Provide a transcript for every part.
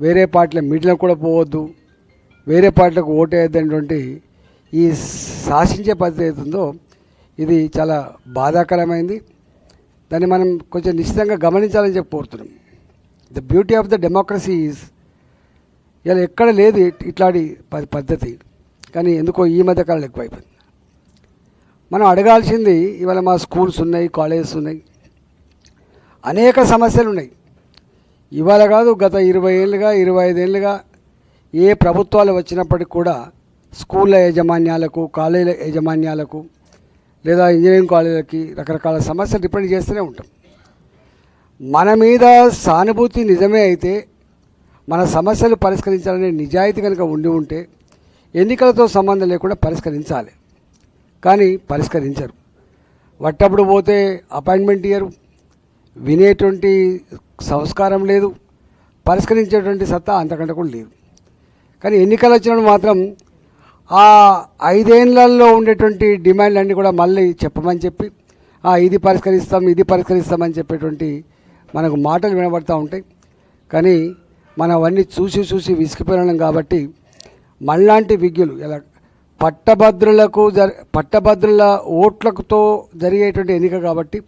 వేరే పార్టీల మీటింగ్లకు కూడా పోవద్దు. వేరే పార్టీలకు ఓటేయద్దనేటువంటి ఈ శాసించే పద్ధతి అవుతుందో ఇది చాలా బాధాకరమైంది. దాన్ని మనం కొంచెం నిశ్చితంగా గమనించాలని చెప్పి కోరుతున్నాం. The beauty of the democracy is ఇలా ఎక్కడ లేదు ఇట్లాంటి ప- పద్ధతి. కానీ ఎందుకో ఈ మధ్య కాలంలో ఎక్కువైపోయింది. మనం అడగాల్సింది ఇవాళ మా స్కూల్స్ ఉన్నాయి కాలేజెస్ ఉన్నాయి. అనేక సమస్యలు ఉన్నాయి. ఇవాళ కాదు గత ఇరవై ఏళ్ళుగా ఇరవై ఐదేళ్ళుగా ఏ ప్రభుత్వాలు వచ్చినప్పటికి కూడా స్కూళ్ళ యాజమాన్యాలకు కాలేజీల యాజమాన్యాలకు లేదా ఇంజనీరింగ్ కాలేజీలకి రకరకాల సమస్యలు డిపెండ్ చేస్తూనే ఉంటాం. మన మీద సానుభూతి నిజమే అయితే మన సమస్యలు పరిష్కరించాలనే నిజాయితీ కనుక ఉండి ఉంటే ఎన్నికలతో సంబంధం లేకుండా పరిష్కరించాలి. కానీ పరిష్కరించరు. వట్టప్పుడు పోతే అపాయింట్మెంట్ ఇయ్యరు. వినేటువంటి సంస్కారం లేదు. పరిష్కరించేటువంటి సత్తా అంతకంటే కూడా లేదు. కానీ ఎన్నికలు వచ్చినప్పుడు మాత్రం ఆ ఐదేళ్ళలో ఉండేటువంటి డిమాండ్లు అన్నీ కూడా మళ్ళీ చెప్పమని చెప్పి ఇది పరిష్కరిస్తాం ఇది పరిష్కరిస్తామని చెప్పేటువంటి మనకు మాటలు వినబడతా ఉంటాయి. కానీ మనం అవన్నీ చూసి చూసి విసిగిపోయినాం కాబట్టి మళ్ళాంటి విజ్ఞులు ఎలా పట్టభద్రులకు జరి పట్టభద్రుల ఓట్లతో జరిగేటువంటి ఎన్నిక కాబట్టి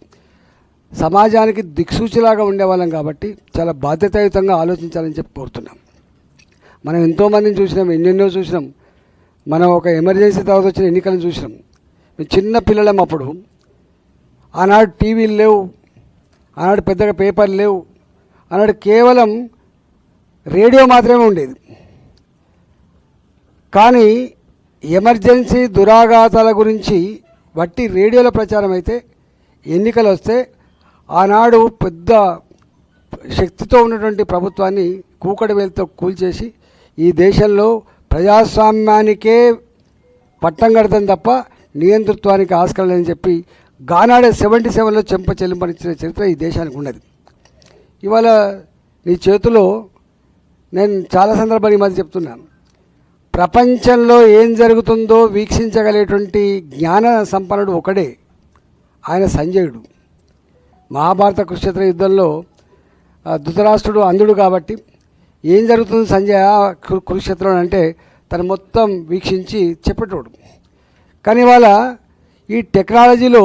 సమాజానికి దిక్సూచిలాగా ఉండేవాళ్ళం కాబట్టి చాలా బాధ్యతాయుతంగా ఆలోచించాలని చెప్పి కోరుతున్నాం. మనం ఎంతోమందిని చూసినాం ఎన్నెన్నో చూసినాం. మనం ఒక ఎమర్జెన్సీ తర్వాత వచ్చిన ఎన్నికలను చూసినాం. మేము చిన్న పిల్లలం అప్పుడు. ఆనాడు టీవీలు లేవు ఆనాడు పెద్దగా పేపర్లు లేవు ఆనాడు కేవలం రేడియో మాత్రమే ఉండేది. కానీ ఎమర్జెన్సీ దురాఘాతాల గురించి వట్టి రేడియోల ప్రచారం అయితే ఎన్నికలు వస్తే ఆనాడు పెద్ద శక్తితో ఉన్నటువంటి ప్రభుత్వాన్ని కూకటి వేలతో కూల్చేసి ఈ దేశంలో ప్రజాస్వామ్యానికే పట్టం కడతాం తప్ప నియంతృత్వానికి ఆస్కారం లేదని చెప్పి గానాడే సెవెంటీ సెవెన్లో చెంప చెల్లింపనిచ్చిన చరిత్ర ఈ దేశానికి ఉన్నది. ఇవాళ నీ చేతిలో నేను చాలా సందర్భాలు ఈ మధ్య చెప్తున్నాను. ప్రపంచంలో ఏం జరుగుతుందో వీక్షించగలిగేటువంటి జ్ఞాన సంపన్నుడు ఒకడే ఆయన సంజయుడు. మహాభారత కురుక్షేత్ర యుద్ధంలో ధృతరాష్ట్రుడు అంధుడు కాబట్టి ఏం జరుగుతుంది సంజయ కురుక్షేత్రం అంటే తను మొత్తం వీక్షించి చెప్పేటోడు. కానీ ఇవాళ ఈ టెక్నాలజీలో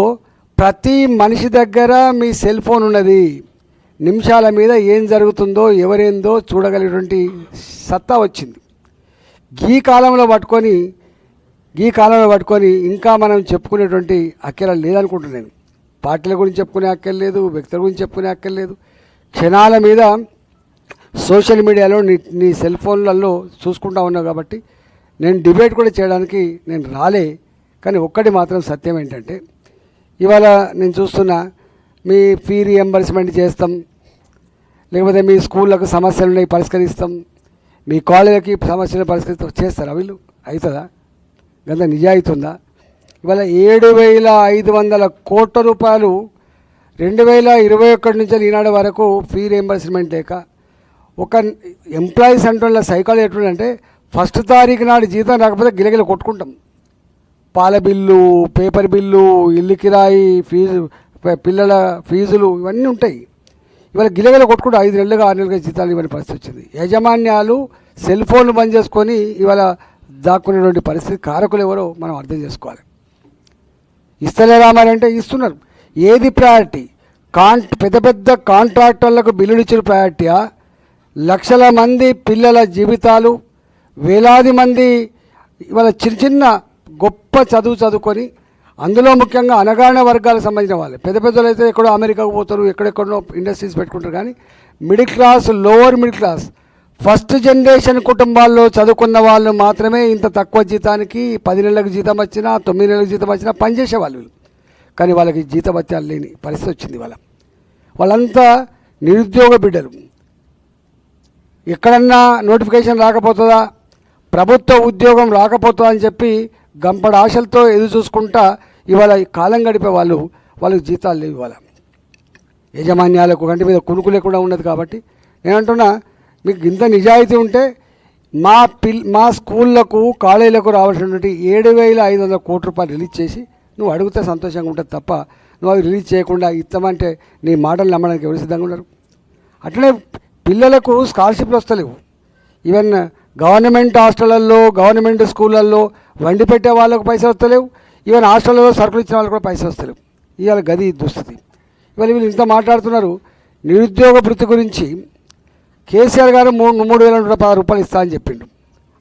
ప్రతి మనిషి దగ్గర మీ సెల్ ఫోన్ ఉన్నది. నిమిషాల మీద ఏం జరుగుతుందో ఎవరేందో చూడగలిగేటువంటి సత్తా వచ్చింది. ఈ కాలంలో పట్టుకొని ఈ కాలంలో పట్టుకొని ఇంకా మనం చెప్పుకునేటువంటి అఖిల లేదనుకుంటున్నాను పార్టీల గురించి చెప్పుకునే అక్కర్లేదు వ్యక్తుల గురించి చెప్పుకునే అక్కర్లేదు. క్షణాల మీద సోషల్ మీడియాలో నీ నీ సెల్ ఫోన్లలో చూసుకుంటా ఉన్నావు కాబట్టి నేను డిబేట్ కూడా చేయడానికి నేను రాలే కానీ ఒక్కటి మాత్రం సత్యం ఏంటంటే ఇవాళ నేను చూస్తున్నా మీ ఫీ రియంబర్స్మెంట్ చేస్తాం లేకపోతే మీ స్కూళ్ళకు సమస్యలు ఉన్నాయి పరిష్కరిస్తాం మీ కాలేజీలకి సమస్యలు పరిష్కరిస్తాం చేస్తారా వీళ్ళు? అవుతుందా? గంత నిజాయితీ ఉందా? ఇవాళ ఏడు వేల ఐదు వందల కోట్ల రూపాయలు రెండు వేల ఇరవై ఒకటి నుంచి ఈనాడు వరకు ఫీ రియంబర్స్మెంట్ లేక ఒక ఎంప్లాయీస్ అంటున్న సైకాలజీ ఎట్లుందంటే ఫస్ట్ తారీఖు నాడు జీతం రాకపోతే గిలగిల కొట్టుకుంటాం. పాల బిల్లు పేపర్ బిల్లు ఇల్లు కిరాయి ఫీజు పిల్లల ఫీజులు ఇవన్నీ ఉంటాయి. ఇవాళ గిలగిల కొట్టుకుంటూ ఐదు నెలలుగా ఆరు నెలలుగా జీతాలు ఇవ్వని పరిస్థితి వచ్చింది. యాజమాన్యాలు సెల్ ఫోన్లు బంద్ చేసుకొని ఇవాళ దాక్కునేటువంటి పరిస్థితి కారకులు ఎవరో మనం అర్థం చేసుకోవాలి. ఇస్తలేరా మరి అంటే ఇస్తున్నారు. ఏది ప్రయారిటీ కాన్ పెద్ద పెద్ద కాంట్రాక్టర్లకు బిల్లులు ఇచ్చిన ప్రయారిటీయా లక్షల మంది పిల్లల జీవితాలు వేలాది మంది ఇవాళ చిన్న చిన్న గొప్ప చదువు చదువుకొని అందులో ముఖ్యంగా అనగాహన వర్గాలకు సంబంధించిన వాళ్ళు. పెద్ద పెద్దలు అయితే ఎక్కడో అమెరికాకు పోతారు ఎక్కడెక్కడో ఇండస్ట్రీస్ పెట్టుకుంటారు కానీ middle class lower middle class first generation కుటుంబాల్లో చదువుకున్న వాళ్ళు మాత్రమే ఇంత తక్కువ జీతానికి పది నెలలకు జీతం వచ్చినా తొమ్మిది నెలలకు జీతం వచ్చినా పనిచేసే వాళ్ళు కానీ వాళ్ళకి జీతభత్యాలు లేని పరిస్థితి వచ్చింది వాళ్ళ వాళ్ళంతా నిరుద్యోగ బిడ్డలు. ఎక్కడన్నా నోటిఫికేషన్ రాకపోతుందా? ప్రభుత్వ ఉద్యోగం రాకపోతుందా అని చెప్పి గంపడ ఆశలతో ఎదురు చూసుకుంటా ఇవాళ కాలం గడిపే వాళ్ళు వాళ్ళకి జీతాలు లేవు ఇవాళ. యజమాన్యాలకు కంటి మీద కునుకు లేకుండా ఉన్నది కాబట్టి. నేను అంటున్నా మీకు ఇంత నిజాయితీ ఉంటే మా పిల్ మా స్కూళ్ళకు కాలేజీలకు రావాల్సినటువంటి ఏడు వేల ఐదు వందల కోట్ల రూపాయలు రిలీజ్ చేసి నువ్వు అడిగితే సంతోషంగా ఉంటుంది తప్ప నువ్వు అవి రిలీజ్ చేయకుండా ఇస్తామంటే నీ మాటలు నమ్మడానికి ఎవరు సిద్ధంగా ఉన్నారు అట్లనే పిల్లలకు స్కాలర్షిప్లు వస్తలేవు. ఈవెన్ గవర్నమెంట్ హాస్టళ్ళల్లో గవర్నమెంట్ స్కూళ్ళల్లో వండి పెట్టే వాళ్ళకు పైసలు వస్తలేవు. ఈవెన్ హాస్టల్లో సరుకులు ఇచ్చిన వాళ్ళకి కూడా పైసలు వస్తలేవు. ఇవాళ గది దుస్థితి. ఇవాళ వీళ్ళు ఇంత మాట్లాడుతున్నారు. నిరుద్యోగ వృత్తి గురించి కేసీఆర్ గారు మూడు మూడు వేల నూట పది రూపాయలు ఇస్తా అని చెప్పిండు.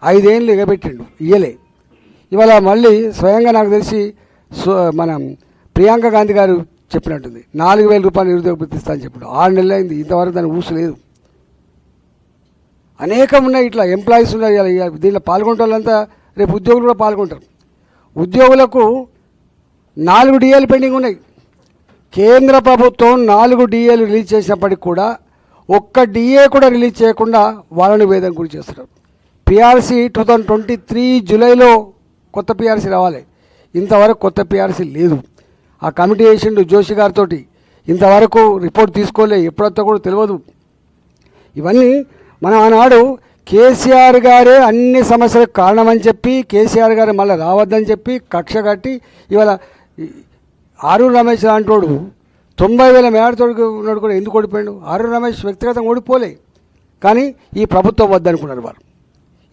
ఐదేళ్ళు ఎగబెట్టిండు. ఇయ్యలే. ఇవాళ మళ్ళీ స్వయంగా నాకు తెలిసి మన ప్రియాంక గాంధీ గారు చెప్పినట్టుంది. నాలుగు వేల రూపాయలు నిరుద్యోగ భృతి ఇస్తా అని చెప్పిండు. ఆరు నెలలు అయింది. ఇంతవరకు దాని ఊసు లేదు. అనేకం ఉన్నాయి ఇట్లా. ఎంప్లాయీస్ ఉన్నాయి. దీనిలో ఇలా దీంట్లో వాళ్ళంతా రేపు ఉద్యోగులు కూడా పాల్గొంటారు. ఉద్యోగులకు నాలుగు డిఏలు పెండింగ్ ఉన్నాయి. కేంద్ర ప్రభుత్వం నాలుగు డిఏలు రిలీజ్ చేసినప్పటికి కూడా ఒక్క డిఏ కూడా రిలీజ్ చేయకుండా వాళ్ళని వేదన గురి చేస్తున్నారు. PRC two thousand twenty three జూలైలో కొత్త పిఆర్సీ రావాలి. ఇంతవరకు కొత్త పిఆర్సీ లేదు. ఆ కమిటీ వేసిండు జోషి గారితో ఇంతవరకు రిపోర్ట్ తీసుకోలే ఎప్పుడంతా కూడా తెలియదు ఇవన్నీ మనం ఆనాడు కేసీఆర్ గారే అన్ని సమస్యలకు కారణమని చెప్పి కేసీఆర్ గారు మళ్ళీ రావద్దని చెప్పి కక్ష కట్టి ఇవాళ ఆరు రమేష్ లాంటోడు తొంభై వేల మేడతోడు ఉన్నాడు కూడా ఎందుకు ఓడిపోయాడు? ఆరు రమేష్ వ్యక్తిగతంగా ఓడిపోలే. కానీ ఈ ప్రభుత్వం వద్దనుకున్నారు వారు.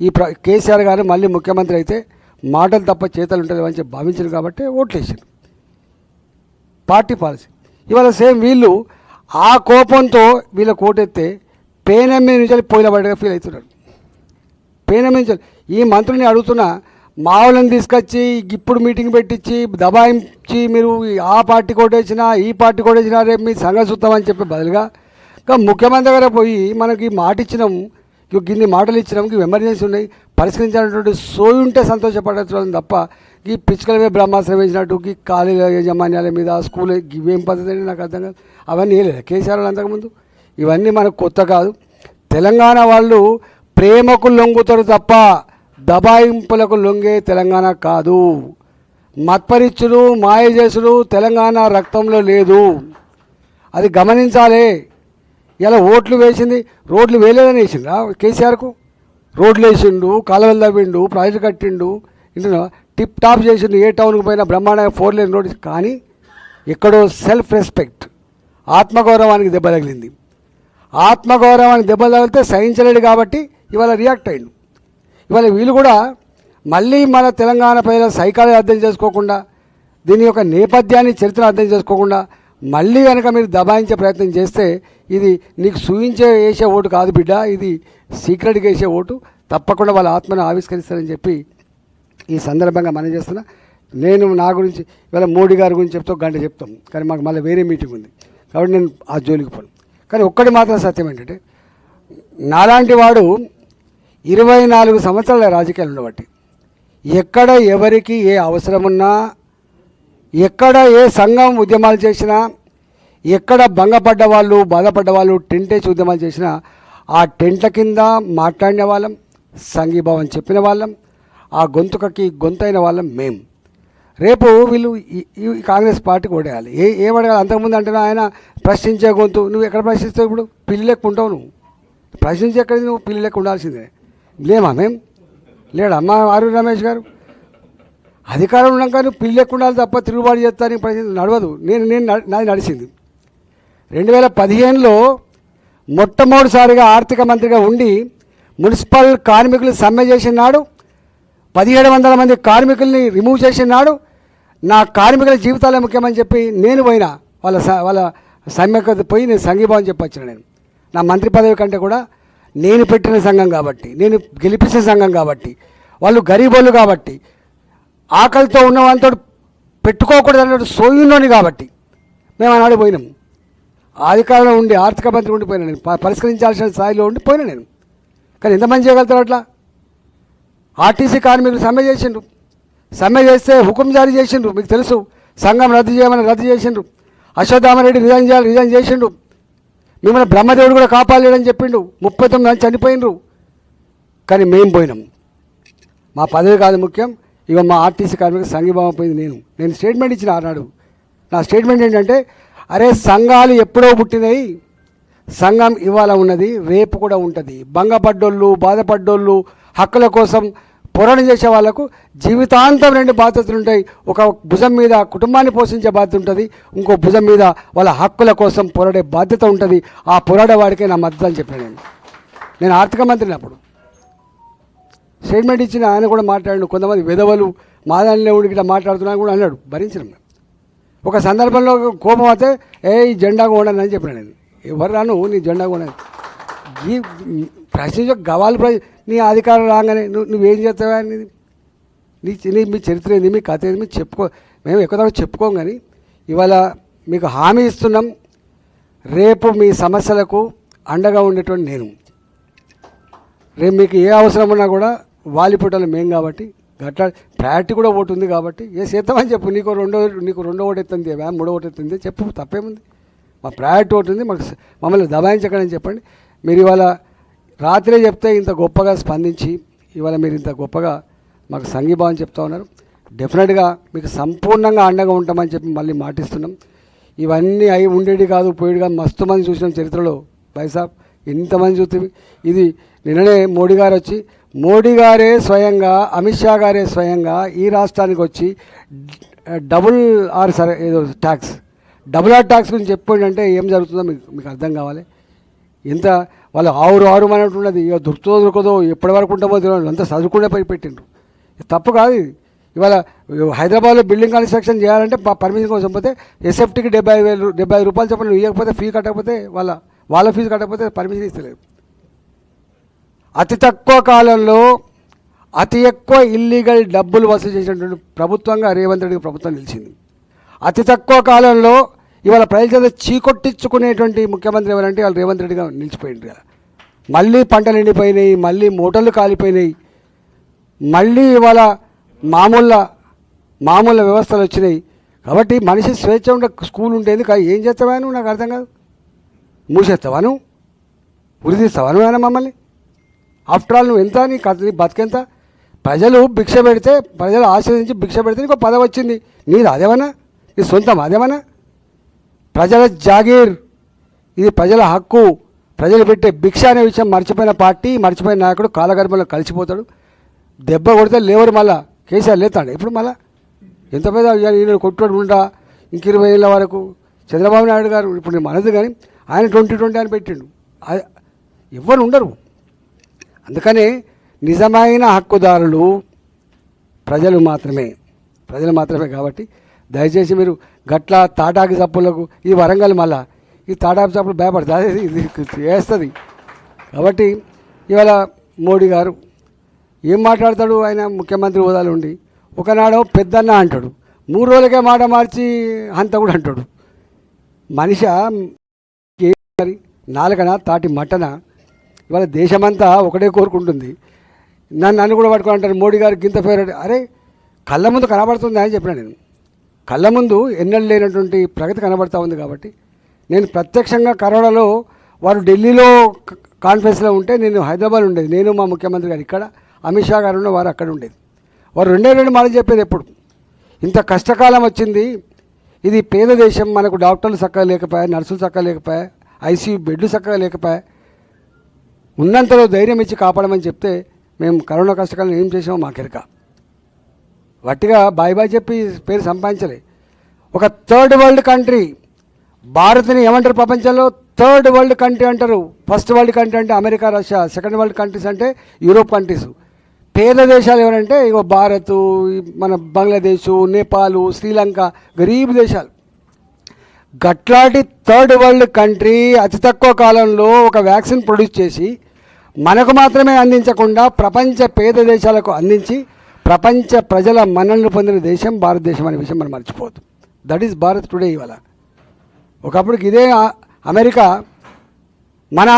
ఈ ప్ర కేసీఆర్ గారు మళ్ళీ ముఖ్యమంత్రి అయితే మాటలు తప్ప చేతలు ఉంటుంది అని చెప్పి భావించారు కాబట్టి ఓట్లేసారు పార్టీ పాలసీ. ఇవాళ సేమ్ వీళ్ళు ఆ కోపంతో వీళ్ళ కోటెత్తే పేనం నుంచి పోయిన పడ్డగా ఫీల్ అవుతున్నారు. పేనం నుంచి ఈ మంత్రుని అడుగుతున్నా మావులను తీసుకొచ్చి ఇప్పుడు మీటింగ్ పెట్టించి దబాయించి మీరు ఆ పార్టీ కోటేసినా ఈ పార్టీ కోటేసినా రేపు మీ సంఘ చూద్దామని చెప్పే బదులుగా ఇంకా ముఖ్యమంత్రి దగ్గర పోయి మనకి మాట ఇచ్చినాం గిన్ని మాటలు ఇచ్చినాం ఇవి ఎమర్జెన్సీ ఉన్నాయి పరిష్కరించినటువంటి సోయి ఉంటే సంతోషపడటం తప్ప ఈ పిచ్చుకల మీద బ్రహ్మాస్త్రం వేసినట్టు ఈ కాలేజీ యాజమాన్యాల మీద స్కూల్ ఇవేం పద్ధతి అని నాకు అర్థం కాదు. అవన్నీ వేయలేదు కేసీఆర్ వాళ్ళు అంతకుముందు ఇవన్నీ మనకు కొత్త కాదు. తెలంగాణ వాళ్ళు ప్రేమకు లొంగుతారు తప్ప దబాయింపులకు లొంగే తెలంగాణ కాదు. మత్పరిచ్చులు మాయజేసులు తెలంగాణ రక్తంలో లేదు. అది గమనించాలి. ఇలా ఓట్లు వేసింది రోడ్లు వేయలేదని వేసిండ్రా కేసీఆర్కు? రోడ్లు వేసిండు కాలువలు తవ్విండు ప్రాజెక్టు కట్టిండు ఇంటున్నా టిప్ టాప్ చేసిండు ఏ టౌన్కి పోయినా బ్రహ్మాండంగా ఫోర్ లేన్ రోడ్ కానీ ఎక్కడో సెల్ఫ్ రెస్పెక్ట్ ఆత్మగౌరవానికి దెబ్బ తగిలింది. ఆత్మగౌరవానికి దెబ్బ తగిలితే సహించలేడు కాబట్టి ఇవాళ రియాక్ట్ అయ్యిండు ఇవాళ వీళ్ళు కూడా మళ్ళీ మన తెలంగాణ ప్రజల సైకాలజీ అర్థం చేసుకోకుండా దీని యొక్క నేపథ్యాన్ని చరిత్ర అర్థం చేసుకోకుండా మళ్ళీ కనుక మీరు దబాయించే ప్రయత్నం చేస్తే ఇది నీకు సూయించే వేసే ఓటు కాదు బిడ్డ ఇది సీక్రెట్గా వేసే ఓటు. తప్పకుండా వాళ్ళ ఆత్మను ఆవిష్కరిస్తారని చెప్పి ఈ సందర్భంగా మనం చేస్తున్నా. నేను నా గురించి ఇవాళ మోడీ గారి గురించి చెప్తా గంట చెప్తాం. కానీ మాకు మళ్ళీ వేరే మీటింగ్ ఉంది. కాబట్టి నేను ఆ జోలికి పోను. కానీ ఒక్కటి మాత్రం సత్యం ఏంటంటే నాలాంటి వాడు ఇరవై నాలుగు సంవత్సరాల రాజకీయాలు ఉండబట్టి ఎక్కడ ఎవరికి ఏ అవసరమున్నా ఎక్కడ ఏ సంఘం ఉద్యమాలు చేసినా ఎక్కడ భంగపడ్డ వాళ్ళు బాధపడ్డ వాళ్ళు టెంట్ వేసి ఉద్యమాలు చేసినా ఆ టెంట్ల కింద మాట్లాడిన వాళ్ళం సంఘీభావం చెప్పిన వాళ్ళం ఆ గొంతుకకి గొంతైన వాళ్ళం మేం. రేపు వీళ్ళు ఈ- ఈ కాంగ్రెస్ పార్టీకి ఓడేయాలి. ఏ ఏం అంతకుముందు అంటే ఆయన ప్రశ్నించే గొంతు. నువ్వు ఎక్కడ ప్రశ్నిస్తావు ఇప్పుడు? పిల్లి లెక్క ఉంటావు నువ్వు. ప్రశ్నించి ఎక్కడ నువ్వు? పిల్లి లెక్క ఉండాల్సిందే. లేమా మేం? లేడా? మా ఆరు రమేష్ గారు? అధికారం ఉన్నాక పిల్లి లెక్క ఉండాలి తప్ప తిరుగుబాటు చేస్తానికి పరిస్థితి నడవదు. నేను నేను నాది నడిచింది. రెండు వేల పదిహేనులో మొట్టమొదటిసారిగా ఆర్థిక మంత్రిగా ఉండి మున్సిపల్ కార్మికులు సమ్మె చేసిన నాడు పదిహేడు వందల మంది కార్మికుల్ని రిమూవ్ చేసిన నాడు నా కార్మికుల జీవితాలే ముఖ్యమని చెప్పి నేను పోయినా. వాళ్ళ స- వాళ్ళ సమ్మెకు పోయి నేను సంఘీభావం చెప్పొచ్చిన నేను. నా మంత్రి పదవి కంటే కూడా నేను పెట్టిన సంఘం కాబట్టి నేను గెలిపించిన సంఘం కాబట్టి వాళ్ళు గరీబోళ్ళు కాబట్టి ఆకలితో ఉన్న వాళ్ళతో పెట్టుకోకూడదు అన్నట్టు సోయంలోని కాబట్టి మేము ఆనాడు పోయినాం. అధికారంలో ఉండి ఆర్థిక మంత్రి ఉండిపోయినా నేను పరిష్కరించాల్సిన స్థాయిలో ఉండి పోయినా నేను. కానీ ఎంతమంది చేయగలుగుతారు అట్లా? ఆర్టీసీ కార్మికులు సమ్మె చేసిండ్రు. సమ్మె చేస్తే హుకుం జారీ చేసిండ్రు మీకు తెలుసు. సంఘం రద్దు చేయమని రద్దు చేసిండ్రు. అశ్వత్థామరెడ్డి రిజైన్ చేయాలి రిజైన్ చేసిండు మిమ్మల్ని బ్రహ్మదేవుడు కూడా కాపాడలేడని చెప్పిండు. ముప్పై తొమ్మిది మంది చనిపోయినరు కానీ మేము పోయినాం. మా పదవి కాదు ముఖ్యం. ఇక మా ఆర్టీసీ కార్మిక సంఘీభావం పోయింది నేను. నేను స్టేట్మెంట్ ఇచ్చిన ఆనాడు. నా స్టేట్మెంట్ ఏంటంటే అరే సంఘాలు ఎప్పుడో పుట్టినాయి. సంఘం ఇవాళ ఉన్నది రేపు కూడా ఉంటుంది. భంగపడ్డోళ్ళు బాధపడ్డోళ్ళు హక్కుల కోసం పోరాటం చేసే వాళ్ళకు జీవితాంతం రెండు బాధ్యతలు ఉంటాయి. ఒక భుజం మీద కుటుంబాన్ని పోషించే బాధ్యత ఉంటుంది. ఇంకో భుజం మీద వాళ్ళ హక్కుల కోసం పోరాడే బాధ్యత ఉంటుంది. ఆ పోరాడే వాడికే నా మద్దతు అని చెప్పాను నేను. నేను ఆర్థిక మంత్రిని అప్పుడు. స్టేట్మెంట్ ఇచ్చిన ఆయన కూడా మాట్లాడాడు కొంతమంది విధవలు మాదానిలో ఉండి ఇట్లా మాట్లాడుతున్నా కూడా అన్నాడు. భరించిన ఒక సందర్భంలో కోపం అయితే ఏ జెండా కొనని అని చెప్పినాడు నేను. ఎవరు రాను? నీ జెండా కొనని ప్రశ్నించ గవాలు ప్ర నీ అధికారం రాగానే నువ్వు నువ్వేం చేస్తావా అనేది నీ నీ మీ చరిత్ర ఏంది మీ కథ ఏంది మీరు చెప్పుకో మేము ఎక్కువ దాకా చెప్పుకోం కానీ ఇవాళ మీకు హామీ ఇస్తున్నాం రేపు మీ సమస్యలకు అండగా ఉండేటువంటి నేను. రేపు మీకు ఏ అవసరం ఉన్నా కూడా వాలిపుటలు మేం కాబట్టి గట్లా ప్రయారిటీ కూడా ఒకటి ఉంది కాబట్టి ఏ చేద్దామని చెప్పు నీకు రెండో నీకు రెండో ఒకటి ఎత్తుంది మ్యామ్ మూడో ఒకటి ఎత్తుంది చెప్పు తప్పేముంది. మా ప్రయారిటీ ఒకటి ఉంది మాకు మమ్మల్ని దబాయించకండి చెప్పండి. మీరు ఇవాళ రాత్రే చెప్తే ఇంత గొప్పగా స్పందించి ఇవాళ మీరు ఇంత గొప్పగా మాకు సంఘీభావం చెప్తా ఉన్నారు. డెఫినెట్గా మీకు సంపూర్ణంగా అండగా ఉంటామని చెప్పి మళ్ళీ మాటిస్తున్నాం. ఇవన్నీ అయి ఉండేది కాదు పోయేది కాదు మస్తు మంది చూసిన చరిత్రలో. బైసాబ్ ఇంతమంది చూస్తే ఇది నిన్ననే మోడీ గారు వచ్చి మోడీ గారే స్వయంగా అమిత్ షా గారే స్వయంగా ఈ రాష్ట్రానికి వచ్చి డబుల్ ఆర్ సరే ఏదో ట్యాక్స్. డబుల్ ఆర్ ట్యాక్స్ గురించి చెప్పండి అంటే ఏం జరుగుతుందో మీకు మీకు అర్థం కావాలి. ఎంత వాళ్ళు ఆరు ఆరు అన్నట్టున్నది ఇక దొరుకుతుందో దొరకదో ఎప్పటి వరకు ఉంటామో తెలియదు అంతా చదువుకునే పై పెట్టిండ్రు. తప్పు కాదు ఇవాళ హైదరాబాద్లో బిల్డింగ్ కన్స్ట్రక్షన్ చేయాలంటే పర్మిషన్ కోసం పోతే ఎస్ఎఫ్టీకి డెబ్బై ఐదు వేలు డెబ్బై ఐదు రూపాయలు చెప్పండి. ఇవ్వకపోతే ఫీ కట్టకపోతే వాళ్ళ వాళ్ళ ఫీజు కట్టకపోతే పర్మిషన్ ఇస్తలేదు. అతి తక్కువ కాలంలో అతి ఎక్కువ ఇల్లీగల్ డబ్బులు వసూలు చేసినటువంటి ప్రభుత్వంగా రేవంత్ రెడ్డి ప్రభుత్వం నిలిచింది. అతి తక్కువ కాలంలో ఇవాళ ప్రజల చీకొట్టించుకునేటువంటి ముఖ్యమంత్రి ఎవరంటే వాళ్ళు రేవంత్ రెడ్డిగా నిలిచిపోయింది కదా మళ్ళీ పంటలు ఎండిపోయినాయి మళ్ళీ మూటలు కాలిపోయినాయి. మళ్ళీ ఇవాళ మామూలు మామూలు వ్యవస్థలు వచ్చినాయి. కాబట్టి మనిషి స్వేచ్ఛ ఉండే స్కూల్ ఉండేది కానీ ఏం చేస్తావా నువ్వు? నాకు అర్థం కాదు. మూసేస్తావా నువ్వు? ఉరిదీస్తావా మమ్మల్ని? ఆఫ్టర్ ఆల్ నువ్వు ఎంత? నీ కథ నీ బతికెంత? ప్రజలు భిక్ష పెడితే ప్రజలు ఆశ్రయించి భిక్ష పెడితే నీకు పదవి వచ్చింది. నీది అదేమన్నా? నీ సొంతం అదేమన్నా? ప్రజల జాగీర్. ఇది ప్రజల హక్కు. ప్రజలు పెట్టే భిక్ష అనే విషయం మర్చిపోయిన పార్టీ మర్చిపోయిన నాయకుడు కాలగర్భంలో కలిసిపోతాడు. దెబ్బ కొడితే లేవరు మళ్ళా. కేసీఆర్ లేతాడు. ఇప్పుడు మళ్ళా? ఎంత పెద్ద ఇవాళ ఈయన కొట్టుడు ఉండా ఇంక ఇరవై ఏళ్ళ వరకు చంద్రబాబు నాయుడు గారు ఇప్పుడు నేను మనది కానీ ఆయన ట్వంటీ ట్వంటీ అని పెట్టిండు. ఎవ్వరు ఉండరు. అందుకనే నిజమైన హక్కుదారులు ప్రజలు మాత్రమే. ప్రజలు మాత్రమే కాబట్టి దయచేసి మీరు గట్ల తాటాకి చప్పులకు ఈ వరంగల్ మళ్ళా. ఈ తాటాకి చప్పులు భయపడుతుంది ఇది చేస్తుంది. కాబట్టి ఇవాళ మోడీ గారు ఏం మాట్లాడతాడు? ఆయన ముఖ్యమంత్రి హోదాలు ఉండి ఒకనాడు పెద్దన్న అంటాడు మూడు రోజులకే మాట మార్చి అంత కూడా అంటాడు. మనిష మరి నాలుగన తాటి మటన ఇవాళ దేశమంతా ఒకటే కోరుకుంటుంది. నన్ను నన్ను కూడా పట్టుకుని అంటారు మోడీ గారు ఇంత ఫేవరెట్. అరే కళ్ళ ముందు కనబడుతుంది అని చెప్పిన నేను. కళ్ళ ముందు ఎన్నడూ లేనటువంటి ప్రగతి కనబడతా ఉంది కాబట్టి నేను ప్రత్యక్షంగా కరోనాలో వారు ఢిల్లీలో కాన్ఫరెన్స్లో ఉంటే నేను హైదరాబాద్ ఉండేది. నేను మా ముఖ్యమంత్రి గారు ఇక్కడ అమిత్ షా గారు ఉన్న వారు అక్కడ ఉండేది. వారు రెండే రెండు మాటలు చెప్పేది ఎప్పుడు? ఇంత కష్టకాలం వచ్చింది. ఇది పేద దేశం మనకు డాక్టర్లు చక్కగా లేకపోయా నర్సులు చక్కగా లేకపోయా ఐసీయూ బెడ్లు చక్కగా లేకపోయా ఉన్నంతలో ధైర్యం ఇచ్చి కాపాడమని చెప్తే మేము కరోనా కష్టకాలం ఏం చేసామో మాకెరక. వట్టిగా బాయ్ బాయ్ చెప్పి పేరు సంపాదించలే. ఒక థర్డ్ వరల్డ్ కంట్రీ. భారత్ని ఏమంటారు ప్రపంచంలో? థర్డ్ వరల్డ్ కంట్రీ అంటారు. ఫస్ట్ వరల్డ్ కంట్రీ అంటే America Russia. Second world countries అంటే యూరోప్ కంట్రీస్. పేద దేశాలు ఎవరంటే ఇగో భారత్ మన బంగ్లాదేశ్ నేపాల్ శ్రీలంక గరీబ్ దేశాలు. గట్లాంటి థర్డ్ వరల్డ్ కంట్రీ అతి తక్కువ కాలంలో ఒక వ్యాక్సిన్ ప్రొడ్యూస్ చేసి మనకు మాత్రమే అందించకుండా ప్రపంచ పేద దేశాలకు అందించి ప్రపంచ ప్రజల మన్నలను పొందిన దేశం భారతదేశం అనే విషయం మనం మర్చిపోవద్దు. దట్ ఈస్ భారత్ టుడే ఇవాళ. ఒకప్పుడు ఇదే అమెరికా మన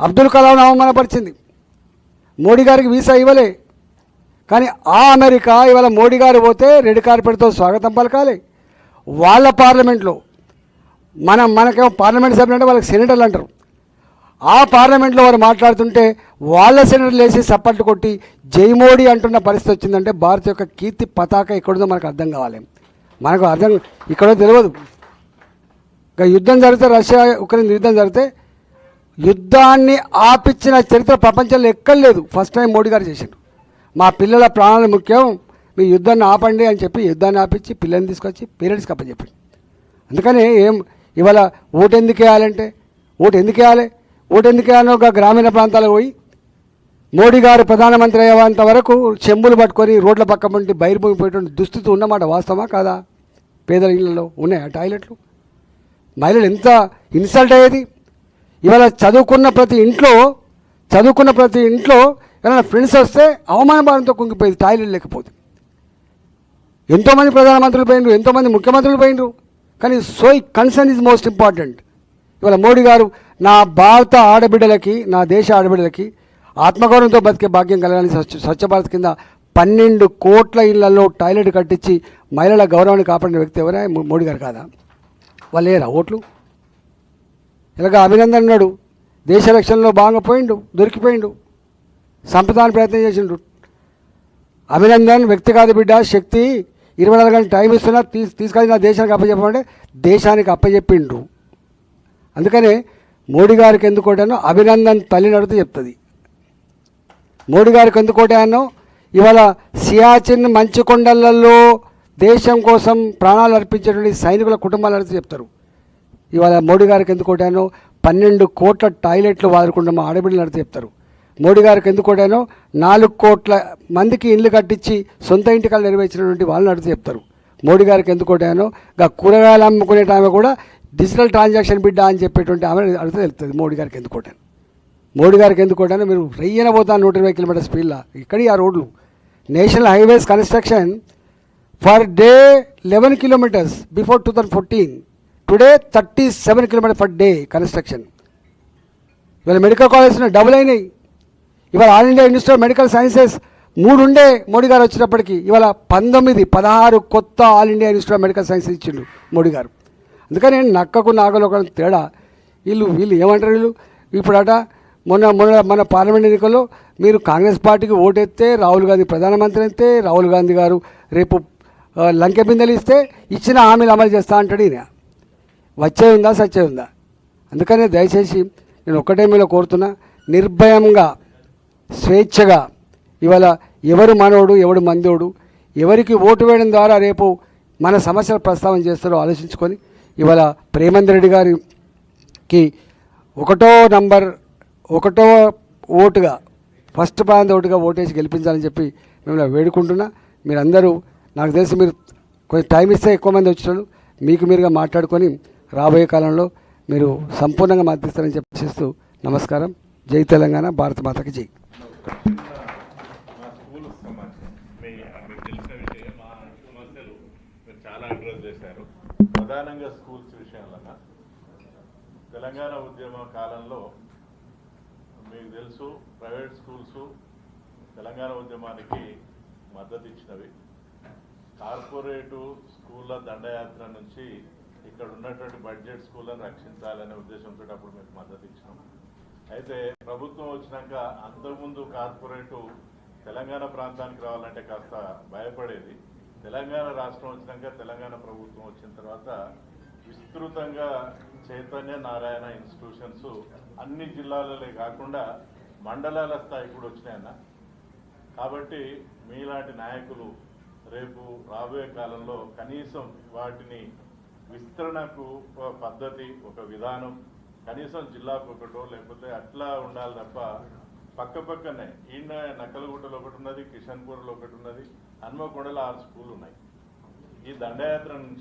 అబ్దుల్ కలాం అవమానపరిచింది. మోడీ గారికి వీసా ఇవ్వలే. కానీ ఆ అమెరికా ఇవాళ మోడీ గారు పోతే రెడ్ కార్పెట్తో స్వాగతం పలకాలి. వాళ్ళ పార్లమెంట్లో మనం మనకేమో పార్లమెంట్ సభ్యులు అంటే వాళ్ళకి సెనేటర్లు అంటారు. ఆ పార్లమెంట్లో వారు మాట్లాడుతుంటే వాళ్ళ సెనేటర్లు వేసి సప్పట్లు కొట్టి జైమోడీ అంటున్న పరిస్థితి వచ్చిందంటే భారత్ యొక్క కీర్తి పతాక ఎక్కడుందో మనకు అర్థం కావాలి. మనకు అర్థం ఇక్కడో తెలియదు. ఇక యుద్ధం జరిగితే రష్యా ఉక్రెయిన్ యుద్ధం జరిగితే యుద్ధాన్ని ఆపించిన చరిత్ర ప్రపంచంలో ఎక్కడ లేదు. ఫస్ట్ టైం మోడీ గారు చేసిండు. మా పిల్లల ప్రాణాలు ముఖ్యం. మీ యుద్ధాన్ని ఆపండి అని చెప్పి యుద్ధాన్ని ఆపించి పిల్లల్ని తీసుకొచ్చి పేరెంట్స్కి చెప్పి అందుకని ఏం ఇవాళ ఓటు ఎందుకు వేయాలంటే? ఓటు ఎందుకు వేయాలి? ఓటెందుకేనో ఒక గ్రామీణ ప్రాంతాలకు పోయి మోడీ గారు ప్రధానమంత్రి అయ్యేంత వరకు చెంబులు పట్టుకొని రోడ్ల పక్క నుండి బయలుపోయిపోయేటువంటి దుస్థితి ఉన్నమాట. వాస్తవమా కాదా? పేదల ఇళ్ళలో ఉన్నాయా టాయిలెట్లు? మహిళలు ఎంత ఇన్సల్ట్ అయ్యేది? ఇవాళ చదువుకున్న ప్రతి ఇంట్లో చదువుకున్న ప్రతి ఇంట్లో ఏమైనా ఫ్రెండ్స్ వస్తే అవమానభావంతో కుంగిపోయేది టాయిలెట్ లేకపోతే. ఎంతోమంది ప్రధానమంత్రులు పోయినరు ఎంతోమంది ముఖ్యమంత్రులు పోయినరు. కానీ so concern is most important. ఇవాళ మోడీ గారు నా భారత ఆడబిడ్డలకి నా దేశ ఆడబిడ్డలకి ఆత్మగౌరవంతో బతికే భాగ్యం కలగాలని స్వచ్ఛ స్వచ్ఛ భారత్ కింద పన్నెండు కోట్ల ఇళ్ళలో టాయిలెట్ కట్టించి మహిళల గౌరవాన్ని కాపాడిన వ్యక్తి ఎవరే? మోడీ గారు కాదా? వాళ్ళు లేరా? ఓట్లు? ఇలాగ అభినందన్ అన్నాడు దేశ రక్షణలో బాగా పోయిండు దొరికిపోయిండు సంపదాన్ని ప్రయత్నం చేసిండు. అభినందన్ వ్యక్తి కాదు బిడ్డ శక్తి ఇరవై నాలుగు గంటల టైం ఇస్తున్నా తీసు తీసుకొని నా దేశానికి అప్పచెప్పమంటే దేశానికి అప్పచెప్పిండు. అందుకనే మోడీ గారికి ఎందుకోటానో అభినందన్ తల్లి నడుతూ చెప్తుంది. మోడీ గారికి ఎందుకోటానో ఇవాళ సియాచిన్ మంచు కొండలలో దేశం కోసం ప్రాణాలు అర్పించేటువంటి సైనికుల కుటుంబాలు అడుగుతూ చెప్తారు. ఇవాళ మోడీ గారికి ఎందుకోటానో పన్నెండు కోట్ల టాయిలెట్లు వాడుకుంటాం మా ఆడబిడ్డలు అడుగుతూ చెప్తారు. మోడీ గారికి ఎందుకోటానో నాలుగు కోట్ల మందికి ఇల్లు కట్టించి సొంత ఇంటికాలు నెరవేర్చినటువంటి వాళ్ళని అడుగుతూ చెప్తారు. మోడీ గారికి ఎందుకోటానో కూరగాయలు అమ్ముకునే ఆమె కూడా డిజిటల్ ట్రాన్సాక్షన్ బిడ్డ అని చెప్పేటువంటి ఆమె అడిగితే తెలుస్తుంది. మోడీ గారికి ఎందుకు కొట్టాను? మోడీ గారికి ఎందుకు కొట్టానో? మీరు రెయ్యన పోతాను నూట ఇరవై కిలోమీటర్ స్పీడ్లో. ఇక్కడి ఆ రోడ్లు. National highways construction per day eleven kilometres before two thousand fourteen. Today thirty seven kilometre per day construction. ఇవాళ మెడికల్ కాలేజెస్ డబుల్ అయినాయి. ఇవాళ all India institute of medical sciences మూడు ఉండే మోడీ గారు వచ్చినప్పటికీ ఇవాళ పంతొమ్మిది పదహారు కొత్త all India institute of medical sciences ఇచ్చిండు మోడీ గారు. అందుకని నక్కకు నాగలు ఒక తేడా. వీళ్ళు వీళ్ళు ఏమంటారు వీళ్ళు? ఇప్పుడట మొన్న మొన్న మన పార్లమెంట్ ఎన్నికల్లో మీరు కాంగ్రెస్ పార్టీకి ఓటెత్తే రాహుల్ గాంధీ ప్రధానమంత్రి అయితే రాహుల్ గాంధీ గారు రేపు లంక బిందెలు ఇస్తే ఇచ్చిన హామీలు అమలు చేస్తా అంటాడు ఈయన. వచ్చే ఉందా సచ్చే ఉందా? అందుకనే దయచేసి నేను ఒక్కటే మీలో కోరుతున్నా నిర్భయంగా స్వేచ్ఛగా ఇవాళ ఎవరు మనోడు ఎవడు మందోడు ఎవరికి ఓటు వేయడం ద్వారా రేపు మన సమస్యల ప్రస్తావన చేస్తారో ఆలోచించుకొని ఇవాళ ప్రేమందర్ రెడ్డి గారికి ఒకటో నంబర్ ఒకటో ఓటుగా ఫస్ట్ ప్రాంత ఓటుగా ఓటేసి గెలిపించాలని చెప్పి మిమ్మల్ని వేడుకుంటున్నా. మీరందరూ నాకు తెలిసి మీరు కొంచెం టైం ఇస్తే ఎక్కువ మంది వచ్చినారు మీకు మీరుగా మాట్లాడుకొని రాబోయే కాలంలో మీరు సంపూర్ణంగా మద్దతిస్తారని చెప్పేసిస్తూ నమస్కారం. జై తెలంగాణ భారత మాతకి జై మా స్కూల్ సంబంధించి మీ మీకు తెలిసిన విషయం మా సమస్యలు మీరు చాలా అడ్రస్ చేశారు ప్రధానంగా స్కూల్స్ విషయంలో తెలంగాణ ఉద్యమ కాలంలో మీకు తెలుసు ప్రైవేట్ స్కూల్స్ తెలంగాణ ఉద్యమానికి మద్దతు ఇచ్చినవి. కార్పొరేటు స్కూళ్ళ దండయాత్ర నుంచి ఇక్కడ ఉన్నటువంటి బడ్జెట్ స్కూళ్ళను రక్షించాలనే ఉద్దేశంతో అప్పుడు మీకు మద్దతు ఇచ్చినాం. అయితే ప్రభుత్వం వచ్చినాక అంతకుముందు కార్పొరేటు తెలంగాణ ప్రాంతానికి రావాలంటే కాస్త భయపడేది. తెలంగాణ రాష్ట్రం వచ్చినాక తెలంగాణ ప్రభుత్వం వచ్చిన తర్వాత విస్తృతంగా చైతన్య నారాయణ ఇన్స్టిట్యూషన్స్ అన్ని జిల్లాలలో కాకుండా మండలాల స్థాయి కూడా వచ్చినాయన్న కాబట్టి మీలాంటి నాయకులు రేపు రాబోయే కాలంలో కనీసం వాటిని విస్తరణకు ఒక పద్ధతి ఒక విధానం కనీసం జిల్లాకు ఒకటో లేకపోతే అట్లా ఉండాలి తప్ప పక్క పక్కనే ఈయన నక్కలగుట్టలో ఒకటి ఉన్నది కిషన్పూర్లో ఒకటి ఉన్నది హన్మకొండలో ఆరు స్కూల్ ఉన్నాయి ఈ దండయాత్ర నుంచి